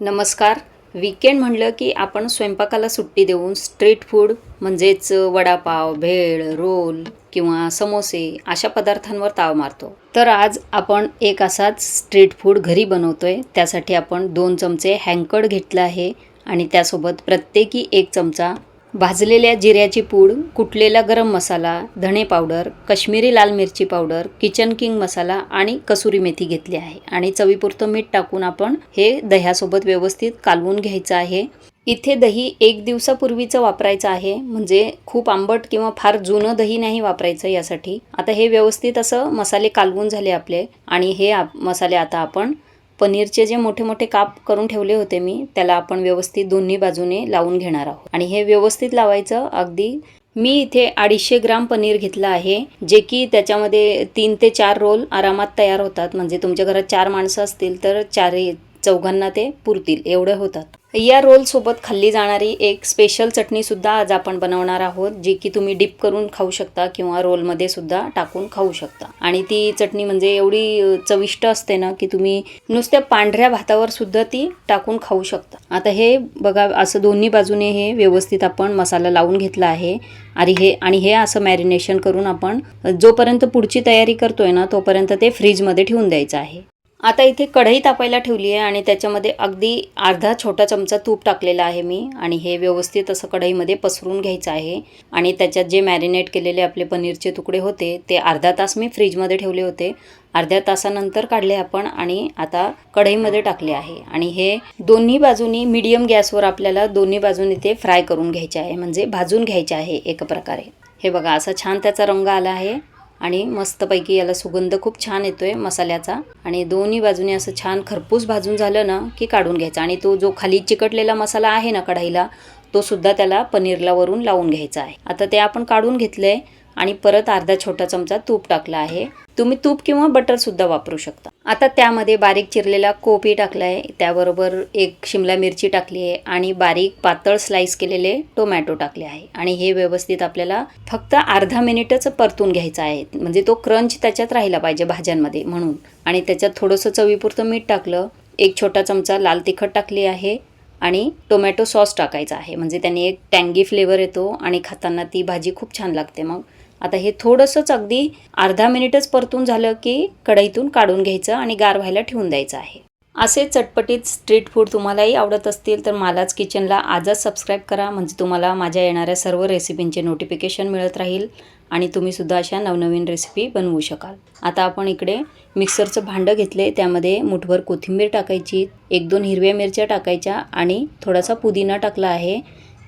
नमस्कार. वीकेंड म्हणलं की आपण स्वयंपाकाला सुट्टी देऊन स्ट्रीट फूड म्हणजेच वडापाव भेळ रोल किंवा समोसे अशा पदार्थांवर ताव मारतो. तर आज आपण एक असाच स्ट्रीट फूड घरी बनवतोय. त्यासाठी आपण दोन चमचे हँकड घेतलं आहे आणि त्यासोबत प्रत्येकी एक चमचा भाजलेल्या जिऱ्याची पूड कुटलेला गरम मसाला धणे पावडर कश्मीरी लाल मिरची पावडर किचन किंग मसाला आणि कसुरी मेथी घेतली आहे. आणि चवीपुरतं मीठ टाकून आपण हे दह्यासोबत व्यवस्थित कालवून घ्यायचं आहे. इथे दही एक दिवसापूर्वीचं वापरायचं आहे म्हणजे खूप आंबट किंवा फार जुनं दही नाही वापरायचं यासाठी. आता हे व्यवस्थित असं मसाले कालवून झाले आपले आणि हे आप मसाले आता आपण पनीरचे जे मोठे मोठे काप करून ठेवले होते मी त्याला आपण व्यवस्थित दोन्ही बाजूने लावून घेणार आहोत. आणि हे व्यवस्थित लावायचं अगदी मी इथे अडीचशे ग्राम पनीर घेतलं आहे जे की त्याच्यामध्ये तीन ते चार रोल आरामात तयार होतात. म्हणजे तुमच्या घरात चार माणसं असतील तर चारही चौघांना ते पुरतील एवढे होतात. या रोलसोबत खाल्ली जाणारी एक स्पेशल चटणीसुद्धा आज आपण बनवणार आहोत जी की तुम्ही डिप करून खाऊ शकता किंवा रोलमध्ये सुद्धा टाकून खाऊ शकता. आणि ती चटणी म्हणजे एवढी चविष्ट असते ना की तुम्ही नुसत्या पांढऱ्या भातावर सुद्धा ती टाकून खाऊ शकता. आता हे बघा असं दोन्ही बाजूने हे व्यवस्थित आपण मसाला लावून घेतला आहे. आणि हे आणि हे असं मॅरिनेशन करून आपण जोपर्यंत पुढची तयारी करतोय ना तोपर्यंत ते फ्रीजमध्ये ठेवून द्यायचं आहे. आता इथे कढई तापायला ठेवली आहे आणि त्याच्यामध्ये अगदी अर्धा छोटा चमचा तूप टाकलेला आहे मी आणि हे व्यवस्थित असं कढईमध्ये पसरून घ्यायचं आहे. आणि त्याच्यात जे मॅरिनेट केलेले आपले पनीरचे तुकडे होते ते अर्धा तास मी फ्रीजमध्ये ठेवले होते. अर्ध्या तासानंतर काढले आपण आणि आता कढईमध्ये टाकले आहे. आणि हे दोन्ही बाजूनी मीडियम गॅसवर आपल्याला दोन्ही बाजूनी ते फ्राय करून घ्यायचे आहे. म्हणजे भाजून घ्यायचे आहे एक प्रकारे. हे बघा असा छान त्याचा रंग आला आहे. आणि मस्तपैकी याला सुगंध खूप छान येतोय मसाल्याचा. आणि दोन्ही बाजूने असं छान खरपूस भाजून झालं ना की काढून घ्यायचा. आणि तो जो खाली चिकटलेला मसाला आहे ना कढाईला तो सुद्धा त्याला पनीरला वरून लावून घ्यायचा आहे. आता ते आपण काढून घेतलंय आणि परत अर्धा छोटा चमचा तूप टाकला आहे. तुम्ही तूप किंवा बटर सुद्धा वापरू शकता. आता त्यामध्ये बारीक चिरलेला कोबी टाकलाय. त्याबरोबर एक शिमला मिरची टाकली आहे आणि बारीक पातळ स्लाइस केलेले टोमॅटो टाकले आहे. आणि हे व्यवस्थित आपल्याला फक्त अर्धा मिनिटच परतून घ्यायचं आहे. म्हणजे तो क्रंच त्याच्यात राहिला पाहिजे भाज्यांमध्ये म्हणून. आणि त्याच्यात थोडंसं चवीपुरतं मीठ टाकलं. एक छोटा चमचा लाल तिखट टाकली आहे. आणि टोमॅटो सॉस टाकायचा आहे. म्हणजे त्याने एक टँगी फ्लेवर येतो आणि खाताना ती भाजी खूप छान लागते मग. आता हे थोडंसंच अगदी अर्धा मिनिटच परतून झालं की कढईतून काढून घ्यायचं आणि गार व्हायला ठेवून द्यायचं आहे. असे चटपटीत स्ट्रीट फूड तुम्हालाही आवडत असतील तर मालाच किचनला आजच सबस्क्राईब करा. म्हणजे तुम्हाला माझ्या येणाऱ्या सर्व रेसिपींचे नोटिफिकेशन मिळत राहील आणि तुम्हीसुद्धा अशा नवनवीन रेसिपी बनवू शकाल. आता आपण इकडे मिक्सरचं भांडं घेतले. त्यामध्ये मुठभर कोथिंबीर टाकायची एक दोन हिरव्या मिरच्या टाकायच्या आणि थोडासा पुदिना टाकला आहे.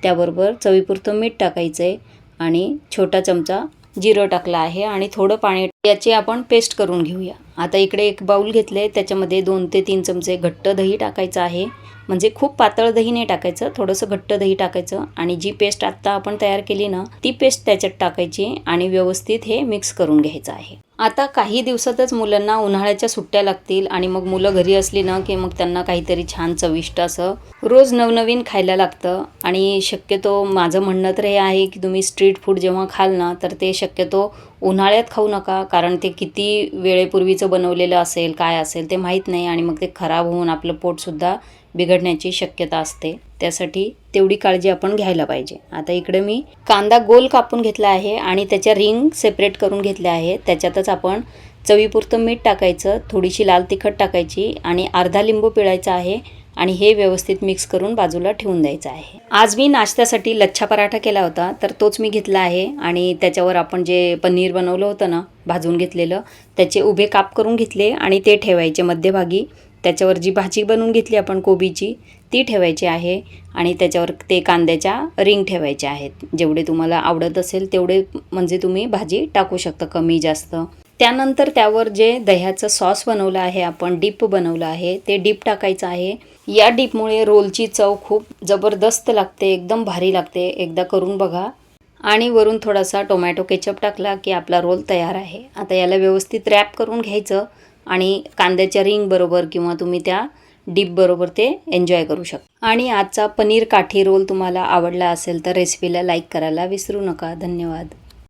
त्याबरोबर चवीपुरतं मीठ टाकायचं आहे आणि छोटा चमचा जिरं टाकलं आहे आणि थोडं पाणी याची आपण पेस्ट करून घेऊया. आता इकडे एक बाऊल घेतले त्याच्यामध्ये दोन ते तीन चमचे घट्ट दही टाकायचं आहे. म्हणजे खूप पातळ दही नाही टाकायचं थोडंसं घट्ट दही टाकायचं. आणि जी पेस्ट आत्ता आपण तयार केली ना ती पेस्ट त्याच्यात टाकायची आणि व्यवस्थित हे मिक्स करून घ्यायचं आहे. आता काही दिवसातच मुलांना उन्हाळ्याच्या सुट्ट्या लागतील आणि मग मुलं घरी असली ना की मग त्यांना काहीतरी छान चविष्ट असं रोज नवनवीन खायला लागतं. आणि शक्यतो माझं म्हणणं तर हे आहे की तुम्ही स्ट्रीट फूड जेव्हा खाल ना तर ते शक्यतो उन्हाळ्यात खाऊ नका कारण ते किती वेळेपूर्वीचं बनवलेलं असेल काय असेल ते माहीत नाही आणि मग ते खराब होऊन आपलं पोटसुद्धा बिघडण्याची शक्यता असते. त्यासाठी तेवढी काळजी आपण घ्यायला पाहिजे. आता इकडे मी कांदा गोल कापून घेतला आहे आणि त्याच्या रिंग सेपरेट करून घेतल्या आहे त्याच्यातच आपण चवीपुरतं मीठ टाकायचं थोडीशी लाल तिखट टाकायची आणि अर्धा लिंबू पिळायचा आहे आणि हे व्यवस्थित मिक्स करून बाजूला ठेवून द्यायचं आहे. आज मी नाश्त्यासाठी लच्छा पराठा केला होता तर तोच मी घेतला आहे आणि त्याच्यावर आपण जे पनीर बनवलं होतं ना भाजून घेतलेलं. त्याचे उभे काप करून घेतले आणि ते ठेवायचे मध्यभागी. त्याच्यावर जी भाजी बनवून घेतली आपण कोबीची ती ठेवायची आहे आणि त्याच्यावर ते कांद्याच्या रिंग ठेवायच्या आहेत. जेवढे तुम्हाला आवडत असेल तेवढे म्हणजे तुम्ही भाजी टाकू शकता कमी जास्त. त्यानंतर त्यावर जे दह्याचं सॉस बनवलं आहे आपण डीप बनवलं आहे ते डीप टाकायचं आहे. या डीपमुळे रोलची चव खूप जबरदस्त लागते एकदम भारी लागते. एकदा करून बघा. आणि वरून थोडासा टोमॅटो केचप टाकला की आपला रोल तयार आहे. आता याला व्यवस्थित रॅप करून घ्यायचं आणि कांद्याच्या रिंगबरोबर किंवा तुम्ही त्या डीप बरोबर ते एन्जॉय करू शकता. आणि आजचा पनीर काठी रोल तुम्हाला आवडला असेल तर रेसिपीला लाईक करायला विसरू नका. धन्यवाद.